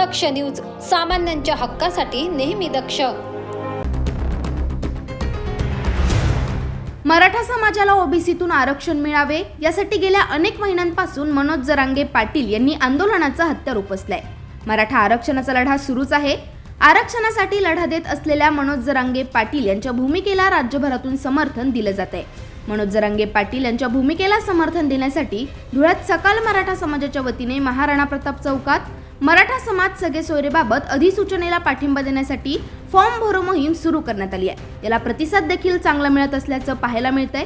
दक्ष news सामान्यांच्या हक्कासाठी नेहमी दक्ष. मराठा समाजाला ओबीसीतून आरक्षण मिळावे यासाठी गेल्या अनेक महिन्यांपासून मनोज जरांगे पाटील यांनी आंदोलनाचा हत्यार उपसलाय. मराठा आरक्षणाचा लढा सुरूच आहे. आरक्षणासाठी लढा देत असलेल्या मनोज जरांगे पाटील यांच्या भूमिकेला राज्यभरातून समर्थन दिलं जात आहे मनोज जरांगे पाटील यांच्या भूमिकेला समर्थन देण्यासाठी धुळ्यात सकाल मराठा समाजाच्या वतीने महाराणा प्रताप चौकात मराठा समाज सगळे सोयरेबाबत अधिसूचनेला पाठिंबा देण्यासाठी फॉर्म भरो मोहीम सुरू करण्यात आली आहे. याला प्रतिसाद देखील चांगला मिळत असल्याचं पाहायला मिळत आहे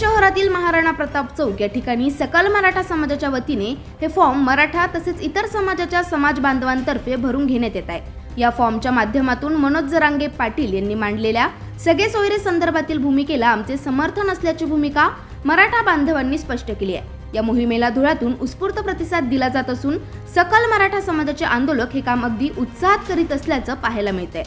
शहरातील महाराणा प्रताप चौक या ठिकाणी सकल मराठा समाजाच्या वतीने हे फॉर्म मराठा तसेच इतर समाजाच्या समाज बांधवांतर्फे भरून घेण्यात येत आहे. या फॉर्मच्या माध्यमातून मनोज जरांगे पाटील यांनी मांडलेल्या सगळे सोयरे संदर्भातील भूमिकेला आमचे समर्थन असल्याची भूमिका मराठा बांधवांनी स्पष्ट केली आहे. या मोहिमेला धुळ्यातून उत्स्फूर्त प्रतिसाद दिला जात असून सकल मराठा समाजाचे आंदोलक हे काम अगदी उत्साहात करीत असल्याचं पाहायला मिळतंय.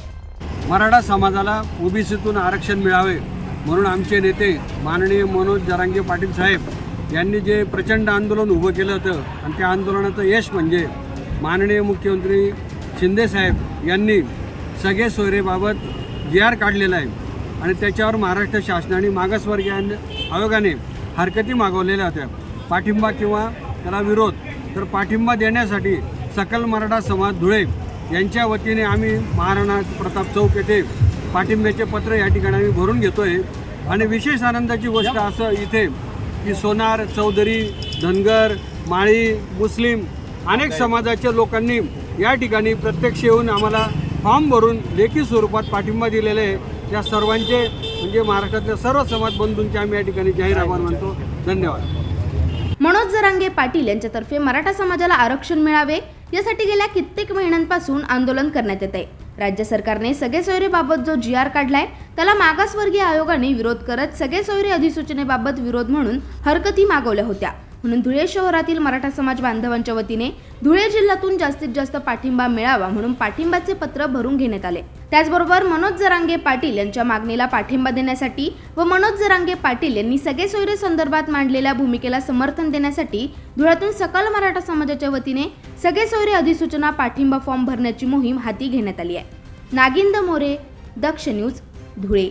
मराठा समाजाला ओबीसीतून आरक्षण मिळावे म्हणून आमचे नेते माननीय मनोज जरांगे पाटील साहेब यांनी जे प्रचंड आंदोलन उभं केलं होतं आणि त्या आंदोलनाचं यश म्हणजे माननीय मुख्यमंत्री शिंदेसाहेब यांनी सगळे सोयरेबाबत जी आर काढलेला आहे आणि त्याच्यावर महाराष्ट्र शासनाने मागासवर्गीय आयोगाने हरकती मागवलेल्या होत्या. पाठिंबा किंवा त्याला विरोध तर पाठिंबा देण्यासाठी सकल मराठा समाज धुळे यांच्या वतीने आम्ही महाराणा प्रताप चौक येथे पाठिंब्याचे पत्र या ठिकाणी आम्ही भरून घेतोय. आणि विशेष आनंदाची गोष्ट असं इथे की सोनार चौधरी धनगर माळी मुस्लिम अनेक समाजाच्या लोकांनी या ठिकाणी प्रत्यक्ष येऊन आम्हाला फॉर्म भरून लेखी स्वरूपात पाठिंबा दिलेले आहे. त्या सर्वांचे म्हणजे महाराष्ट्रातल्या सर्व समाज बंधूंचे आम्ही या ठिकाणी जाहीर आभार मानतो. धन्यवाद. मनोज जरांगे पाटील यांच्यातर्फे मराठा समाजाला आरक्षण मिळावे यासाठी गेल्या कित्येक महिन्यांपासून आंदोलन करण्यात येत आहे. राज्य सरकारने सगळे सोयरेबाबत जो जी आर काढलाय त्याला मागासवर्गीय आयोगाने विरोध करत सगळे सोयरे अधिसूचनेबाबत विरोध म्हणून हरकती मागवल्या होत्या. म्हणून धुळे शहरातील मराठा समाज बांधवांच्या वतीने धुळे जिल्ह्यातून जास्तीत जास्त पाठिंबा मिळावा म्हणून पाठिंबाचे पत्र भरून घेण्यात आले. त्याचबरोबर मनोज जरांगे पाटील यांच्या मागणीला पाठिंबा देण्यासाठी व मनोज जरांगे पाटील यांनी सगळे सोयरे संदर्भात मांडलेल्या भूमिकेला समर्थन देण्यासाठी धुळ्यातून सकल मराठा समाजाच्या वतीने सगळे सोयरे अधिसूचना पाठिंबा फॉर्म भरण्याची मोहीम हाती घेण्यात आली आहे. नागिंद मोरे दक्ष न्यूज धुळे.